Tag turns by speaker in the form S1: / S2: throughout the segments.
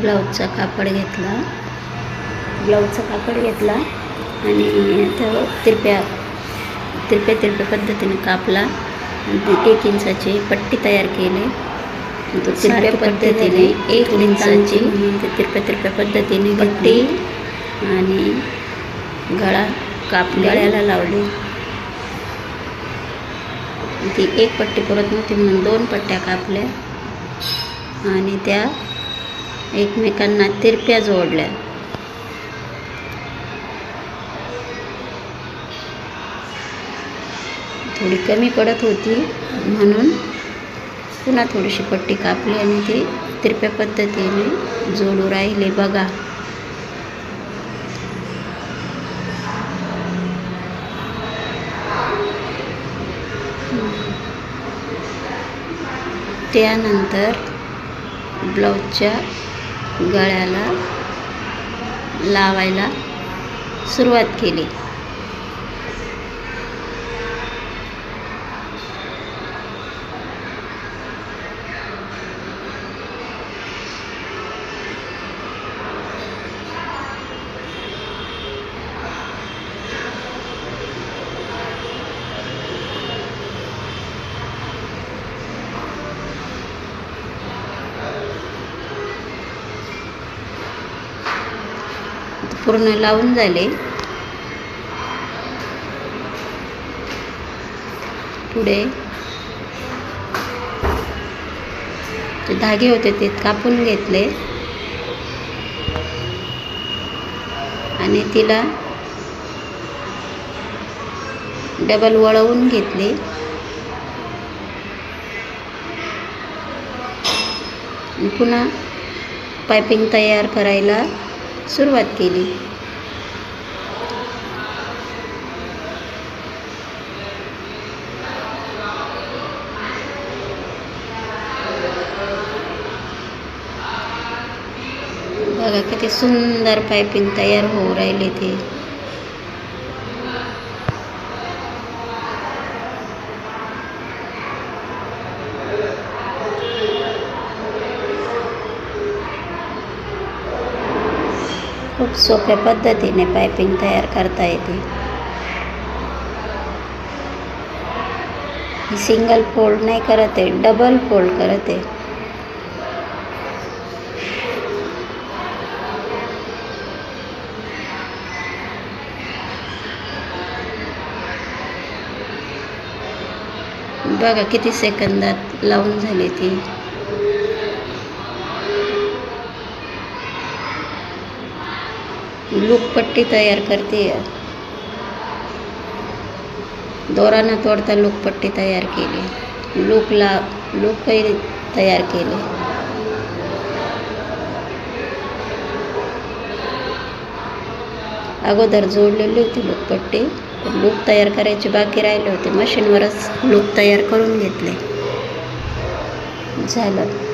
S1: ब्लाऊजचा कापड घेतला. ब्लाऊजचा कापड घेतला आणि त्या तिरप्या तिरप्या तिरप्या पद्धतीने कापला. आणि ती एक इंचाची पट्टी तयार केली. तो तिरप्या पद्धतीने एक इंचाची. ते तिरप्या तिरप्या पद्धतीने पट्टी. आणि गळा काप गळ्याला लावली. ती एक पट्टी परत नव्हती म्हणून दोन पट्ट्या कापल्या. आणि त्या एकमेकांना तिरप्या जोडल्या. थोडी कमी पडत होती म्हणून पुन्हा थोडीशी पट्टी कापली आणि ती तिरप्या पद्धतीने जोडू राहिले. बघा. त्यानंतर ब्लाऊजच्या गळ्याला लावायला सुरुवात केली. पूर्ण लावून झाले. पुढे. जे धागे होते ते कापून घेतले. आणि तिला डबल वळवून घेतली. पुन्हा पायपिंग तयार करायला सुरुवात केली. बघा किती सुंदर पायपिंग तयार होऊ राहिले ते. खूप सोप्या पद्धतीने पायपिंग तयार करता येते ही सिंगल फोल्ड नाही करत आहे डबल फोल्ड करत आहे बघा किती सेकंदात लावून झाली ती. लूकपट्टी तयार करते दोरानं तोडता लूकपट्टी तयार केली. लूकला लूकही तयार केले. अगोदर जोडलेली होती लूकपट्टी. लूक तयार करायची बाकी राहिले होते. मशीनवरच लूक तयार करून घेतले. झालं.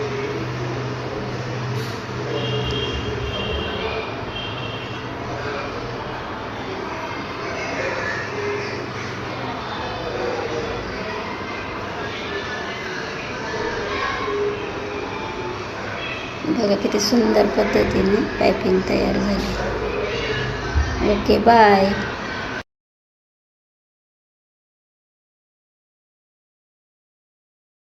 S1: बघा किती सुंदर पद्धतीने पायपिंग तयार झाली. Okay bye